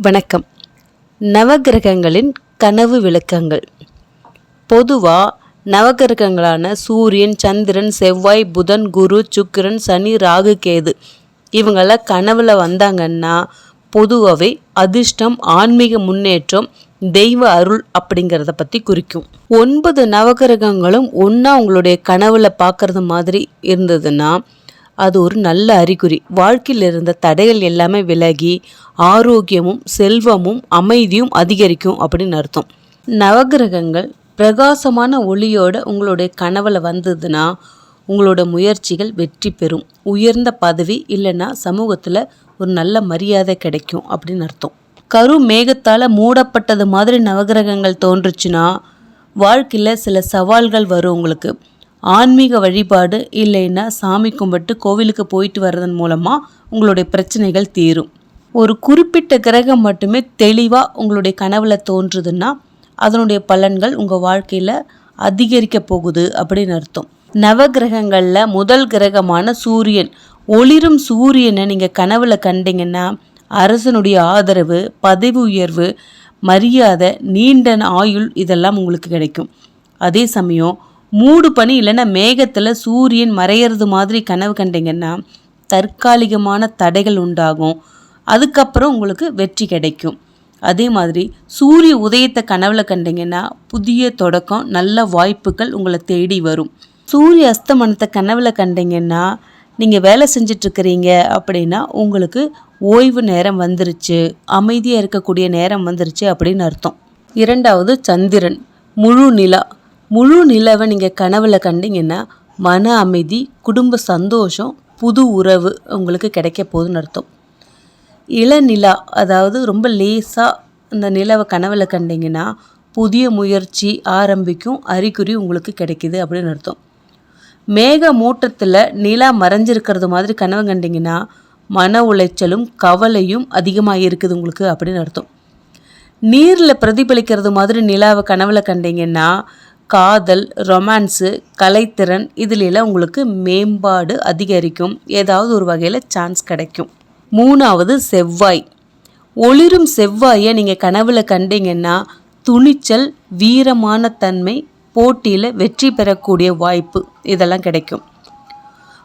வணக்கம். நவகிரகங்களின் கனவு விளக்கங்கள். பொதுவாக நவகிரகங்களான சூரியன் சந்திரன் செவ்வாய் புதன் குரு சுக்கிரன் சனி ராகு கேது இவங்களாம் கனவுல வந்தாங்கன்னா பொதுவாகவே அதிர்ஷ்டம் ஆன்மீக முன்னேற்றம் தெய்வ அருள் அப்படிங்கிறத பற்றி குறிக்கும். ஒன்பது நவகிரகங்களும் ஒன்றா உங்களுடைய கனவுல பார்க்கறது மாதிரி இருந்ததுன்னா அது ஒரு நல்ல அறிகுறி. வாழ்க்கையில் இருந்த தடைகள் எல்லாமே விலகி ஆரோக்கியமும் செல்வமும் அமைதியும் அதிகரிக்கும் அப்படின்னு அர்த்தம். நவகிரகங்கள் பிரகாசமான ஒளியோட உங்களுடைய கனவுல வந்ததுன்னா உங்களோட முயற்சிகள் வெற்றி பெறும். உயர்ந்த பதவி இல்லைன்னா சமூகத்தில் ஒரு நல்ல மரியாதை கிடைக்கும் அப்படின்னு அர்த்தம். கரு மேகத்தால் மூடப்பட்டது மாதிரி நவகிரகங்கள் தோன்றுச்சுன்னா வாழ்க்கையில் சில சவால்கள் வரும் உங்களுக்கு. ஆன்மீக வழிபாடு இல்லைன்னா சாமி கும்பிட்டு கோவிலுக்கு போயிட்டு வர்றதன் மூலமாக உங்களுடைய பிரச்சனைகள் தீரும். ஒரு குறிப்பிட்ட கிரகம் மட்டுமே தெளிவாக உங்களுடைய கனவில் தோன்றுதுன்னா அதனுடைய பலன்கள் உங்கள் வாழ்க்கையில் அதிகரிக்க போகுது அப்படின்னு அர்த்தம். நவகிரகங்களில் முதல் கிரகமான சூரியன் ஒளிரும் சூரியனை நீங்கள் கனவில் கண்டிங்கன்னா அரசனுடைய ஆதரவு பதவி உயர்வு மரியாதை நீண்ட ஆயுள் இதெல்லாம் உங்களுக்கு கிடைக்கும். அதே சமயம் மூடு பனி இல்லைன்னா மேகத்தில் சூரியன் மறையிறது மாதிரி கனவு கண்டீங்கன்னா தற்காலிகமான தடைகள் உண்டாகும். அதுக்கப்புறம் உங்களுக்கு வெற்றி கிடைக்கும். அதே மாதிரி சூரிய உதயத்தை கனவுல கண்டீங்கன்னா புதிய தொடக்கம் நல்ல வாய்ப்புகள் உங்களை தேடி வரும். சூரிய அஸ்தமனத்தை கனவுல கண்டீங்கன்னா நீங்கள் வேலை செஞ்சிட்ருக்கிறீங்க அப்படின்னா உங்களுக்கு ஓய்வு நேரம் வந்துருச்சு அமைதியாக இருக்கக்கூடிய நேரம் வந்துருச்சு அப்படின்னு அர்த்தம். இரண்டாவது சந்திரன் முழு நிலா முழு நிலவை நீங்கள் கனவுல கண்டிங்கன்னா மன அமைதி குடும்ப சந்தோஷம் புது உறவு உங்களுக்கு கிடைக்க போகுதுன்னு அர்த்தம். இளநிலா அதாவது ரொம்ப லேசாக இந்த நிலவை கனவுல கண்டிங்கன்னா புதிய முயற்சி ஆரம்பிக்கும் அறிகுறி உங்களுக்கு கிடைக்குது அப்படின்னு அர்த்தம். மேக மூட்டத்தில் நிலா மறைஞ்சிருக்கிறது மாதிரி கனவு கண்டிங்கன்னா மன உளைச்சலும் கவலையும் அதிகமாக இருக்குது உங்களுக்கு அப்படின்னு அர்த்தம். நீரில் பிரதிபலிக்கிறது மாதிரி நிலாவை கனவில் கண்டிங்கன்னா காதல் ரொமான்ஸு கலைத்திறன் இதுலெல்லாம் உங்களுக்கு மேம்பாடு அதிகரிக்கும். ஏதாவது ஒரு வகையில் சான்ஸ் கிடைக்கும். மூணாவது செவ்வாய். ஒளிரும் செவ்வாயை நீங்கள் கனவுல கண்டீங்கன்னா துணிச்சல் வீரமான தன்மை போட்டியில் வெற்றி பெறக்கூடிய வாய்ப்பு இதெல்லாம் கிடைக்கும்.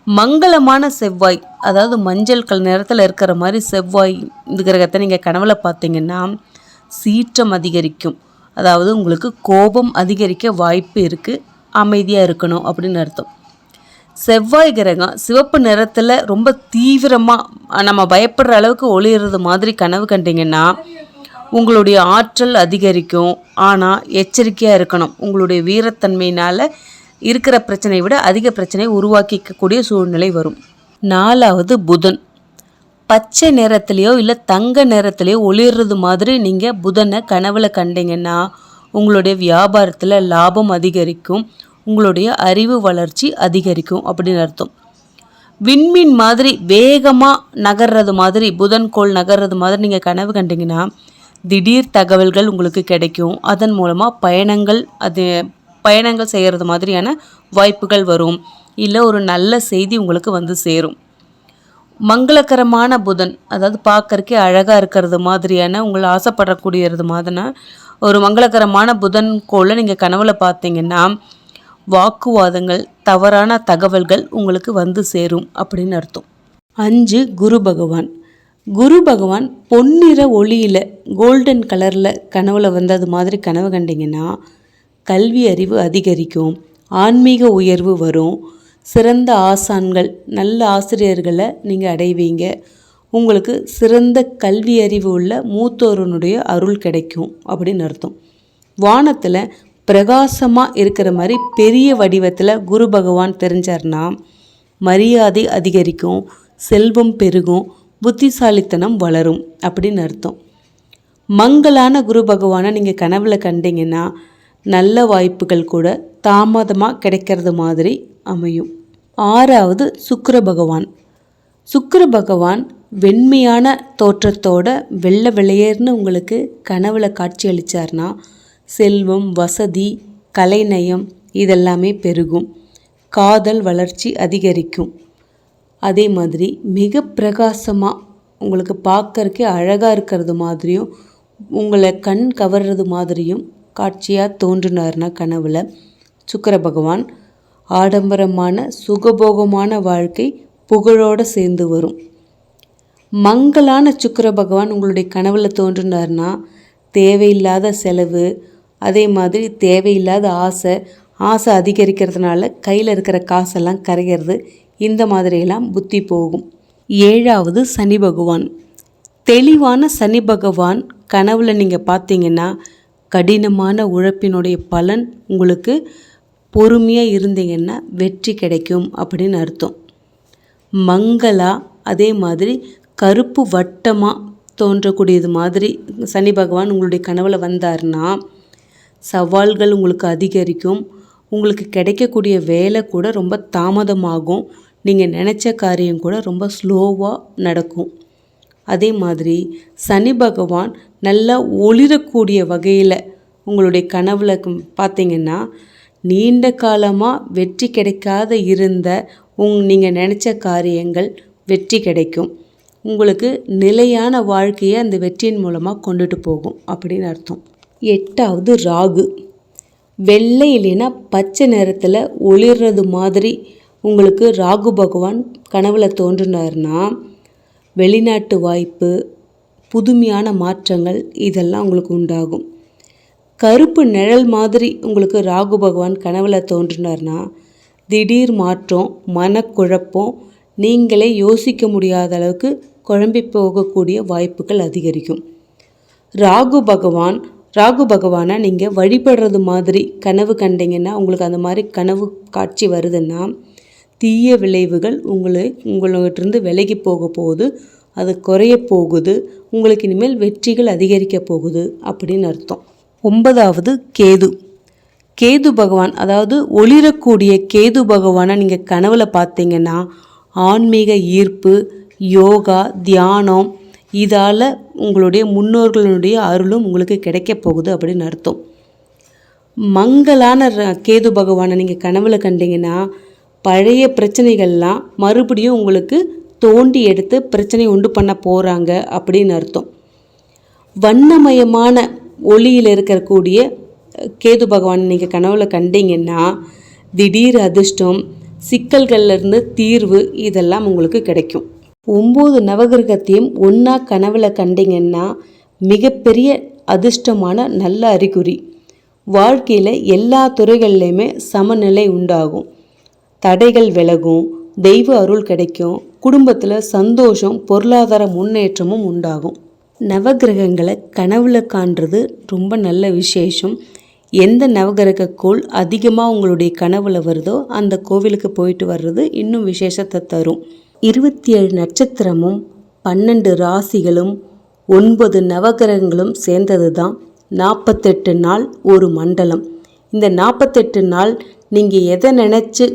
மங்களமான செவ்வாய் அதாவது மஞ்சள் கல் நிறத்தில் இருக்கிற மாதிரி செவ்வாய் இந்த கிரகத்தை நீங்கள் கனவுல பார்த்தீங்கன்னா சீற்றம் அதிகரிக்கும். அதாவது உங்களுக்கு கோபம் அதிகரிக்க வாய்ப்பு இருக்குது அமைதியாக இருக்கணும் அப்படின்னு அர்த்தம். செவ்வாய் கிரகம் சிவப்பு நிறத்தில் ரொம்ப தீவிரமாக நம்ம பயப்படுற அளவுக்கு ஒளியிறது மாதிரி கனவு கண்டிங்கன்னா உங்களுடைய ஆற்றல் அதிகரிக்கும். ஆனால் எச்சரிக்கையாக இருக்கணும். உங்களுடைய வீரத்தன்மையினால் இருக்கிற பிரச்சனையை விட அதிக பிரச்சனையை உருவாக்கிக்கக்கூடிய சூழ்நிலை வரும். நாலாவது புதன். பச்சை நிறத்துலேயோ இல்லை தங்க நிறத்துலேயோ ஒளிர்றது மாதிரி நீங்கள் புதனை கனவுல கண்டீங்கன்னா உங்களுடைய வியாபாரத்தில் லாபம் அதிகரிக்கும் உங்களுடைய அறிவு வளர்ச்சி அதிகரிக்கும் அப்படின்னு அர்த்தம். விண்மீன் மாதிரி வேகமாக நகர்றது மாதிரி புதன் கோள் நகர்றது மாதிரி நீங்கள் கனவு கண்டிங்கன்னா திடீர் தகவல்கள் உங்களுக்கு கிடைக்கும். அதன் மூலமாக பயணங்கள் அது பயணங்கள் செய்கிறது மாதிரியான வாய்ப்புகள் வரும். இல்லை ஒரு நல்ல செய்தி உங்களுக்கு வந்து சேரும். மங்களகரமான புதன். அதாவது பார்க்கறக்கே அழகாக இருக்கிறது மாதிரியான உங்களை ஆசைப்படக்கூடியது மாதிரினா ஒரு மங்களகரமான புதன் கோளை நீங்கள் கனவுல பார்த்தீங்கன்னா வாக்குவாதங்கள் தவறான தகவல்கள் உங்களுக்கு வந்து சேரும் அப்படின்னு அர்த்தம். அஞ்சு குரு பகவான். குரு பகவான் பொன்னிற ஒளியில் கோல்டன் கலரில் கனவுல வந்தது மாதிரி கனவு கண்டிங்கன்னா கல்வி அறிவு அதிகரிக்கும் ஆன்மீக உயர்வு வரும் சிறந்த ஆசான்கள் நல்ல ஆசிரியர்களை நீங்கள் அடைவீங்க. உங்களுக்கு சிறந்த கல்வி அறிவு உள்ள மூத்தோரனுடைய அருள் கிடைக்கும் அப்படின்னு அர்த்தம். வானத்தில் பிரகாசமாக இருக்கிற மாதிரி பெரிய வடிவத்தில் குரு பகவான் தெரிஞ்சார்னா மரியாதை அதிகரிக்கும் செல்வம் பெருகும் புத்திசாலித்தனம் வளரும் அப்படின்னு அர்த்தம். மங்களான குரு பகவானை நீங்கள் கனவில் கண்டீங்கன்னா நல்ல வாய்ப்புகள் கூட தாமதமாக கிடைக்கிறது மாதிரி அமையும். ஆறாவது சுக்கர பகவான். சுக்கர பகவான் வெண்மையான தோற்றத்தோட வெள்ளை வெளியேர்னு உங்களுக்கு கனவுல காட்சி அளித்தார்னா செல்வம் வசதி கலைநயம் இதெல்லாமே பெருகும். காதல் வளர்ச்சி அதிகரிக்கும். அதே மாதிரி மிக பிரகாசமாக உங்களுக்கு பார்க்கறக்கே அழகாக இருக்கிறது மாதிரியும் உங்களை கண் கவர்றது மாதிரியும் காட்சியாக தோன்றினார்னா கனவில் சுக்கர பகவான். ஆடம்பரமான சுகபோகமான வாழ்க்கை புகழோடு சேர்ந்து வரும். மங்கலான சுக்கிர பகவான் உங்களுடைய கனவில் தோன்றினார்னா தேவையில்லாத செலவு அதே மாதிரி தேவையில்லாத ஆசை ஆசை அதிகரிக்கிறதுனால கையில் இருக்கிற காசெல்லாம் கரைகிறது இந்த மாதிரியெல்லாம் புத்தி போகும். ஏழாவது சனி பகவான். தெளிவான சனி பகவான் கனவில் நீங்கள் பார்த்தீங்கன்னா கடினமான உழைப்பினுடைய பலன் உங்களுக்கு பொறுமையாக இருந்தீங்கன்னா வெற்றி கிடைக்கும் அப்படின்னு அர்த்தம். மங்களா அதே மாதிரி கருப்பு வட்டமாக தோன்றக்கூடியது மாதிரி சனி பகவான் உங்களுடைய கனவில் வந்தார்னா சவால்கள் உங்களுக்கு அதிகரிக்கும். உங்களுக்கு கிடைக்கக்கூடிய வேலை கூட ரொம்ப தாமதமாகும். நீங்கள் நினச்ச காரியம் கூட ரொம்ப ஸ்லோவாக நடக்கும். அதே மாதிரி சனி பகவான் நல்லா ஒளிரக்கூடிய வகையில் உங்களுடைய கனவுல பார்த்தீங்கன்னா நீண்ட காலமாக வெற்றி கிடைக்காத இருந்த உங் நீங்கள் நினச்ச காரியங்கள் வெற்றி கிடைக்கும். உங்களுக்கு நிலையான வாழ்க்கையை அந்த வெற்றியின் மூலமாக கொண்டுட்டு போகும் அப்படின்னு அர்த்தம். எட்டாவது ராகு. வெள்ளை இல்லைன்னா பச்சை நிறத்தில் ஒளிர்றது மாதிரி உங்களுக்கு ராகு பகவான் கனவுல தோன்றினார்னா வெளிநாட்டு வாய்ப்பு புதுமையான மாற்றங்கள் இதெல்லாம் உங்களுக்கு உண்டாகும். கருப்பு நிழல் மாதிரி உங்களுக்கு ராகு பகவான் கனவுல தோன்றினார்னா திடீர் மாற்றம் மனக்குழப்பம் நீங்களே யோசிக்க முடியாத அளவுக்கு குழம்பி போகக்கூடிய வாய்ப்புகள் அதிகரிக்கும். ராகு பகவான் ராகு பகவானை நீங்கள் வழிபடுறது மாதிரி கனவு கண்டீங்கன்னா உங்களுக்கு அந்த மாதிரி கனவு காட்சி வருதுன்னா தீய விளைவுகள் உங்களை உங்கள்கிட்டருந்து விலகி போக போகுது அது குறைய போகுது உங்களுக்கு இனிமேல் வெற்றிகள் அதிகரிக்க போகுது அப்படின்னு அர்த்தம். ஒன்பதாவது கேது. கேது பகவான் அதாவது ஒளிரக்கூடிய கேது பகவானை நீங்கள் கனவுல பார்த்தீங்கன்னா ஆன்மீக ஈர்ப்பு யோகா தியானம் இதால் உங்களுடைய முன்னோர்களுடைய அருளும் உங்களுக்கு கிடைக்க போகுது அப்படின்னு அர்த்தம். மங்களான ர- கேது பகவானை நீங்கள் கனவுல கண்டீங்கன்னா பழைய பிரச்சனைகள்லாம் மறுபடியும் உங்களுக்கு தோண்டி எடுத்து பிரச்சனை உண்டு பண்ண போகிறாங்க அப்படின்னு அர்த்தம். வண்ணமயமான ஒளியில் இருக்கக்கூடிய கேது பகவான் நீங்கள் கனவுல கண்டீங்கன்னா திடீர் அதிர்ஷ்டம் சிக்கல்கள்லேருந்து தீர்வு இதெல்லாம் உங்களுக்கு கிடைக்கும். ஒம்பது நவகிரகத்தையும் ஒன்றா கனவுல கண்டீங்கன்னா மிகப்பெரிய அதிர்ஷ்டமான நல்ல அறிகுறி. வாழ்க்கையில் எல்லா துறைகள்லையுமே சமநிலை உண்டாகும். தடைகள் விலகும் தெய்வ அருள் கிடைக்கும் குடும்பத்தில் சந்தோஷம் பொருளாதார முன்னேற்றமும் உண்டாகும். நவகிரகங்களை கனவுல காண்றது ரொம்ப நல்ல விசேஷம். எந்த நவகிரக கோள் அதிகமாக உங்களுடைய கனவுல வருதோ அந்த கோவிலுக்கு போயிட்டு வர்றது இன்னும் விசேஷத்தை தரும். இருபத்தி ஏழு நட்சத்திரமும் பன்னெண்டு ராசிகளும் ஒன்பது நவகிரகங்களும் சேர்ந்தது தான் நாற்பத்தெட்டு நாள் ஒரு மண்டலம். இந்த நாற்பத்தெட்டு நாள் நீங்கள் எதை நினச்சி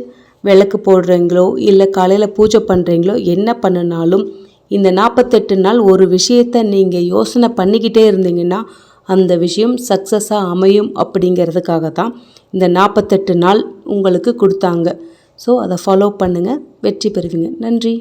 விளக்கு போடுறீங்களோ இல்லை காலையில் பூஜை பண்ணுறீங்களோ என்ன பண்ணினாலும் இந்த நாற்பத்தெட்டு நாள் ஒரு விஷயத்தை நீங்கள் யோசனை பண்ணிக்கிட்டே இருந்தீங்கன்னா அந்த விஷயம் சக்ஸஸாக அமையும் அப்படிங்கிறதுக்காக தான் இந்த நாற்பத்தெட்டு நாள் உங்களுக்கு கொடுத்தாங்க. ஸோ அதை ஃபாலோ பண்ணுங்கள் வெற்றி பெறுவீங்க. நன்றி.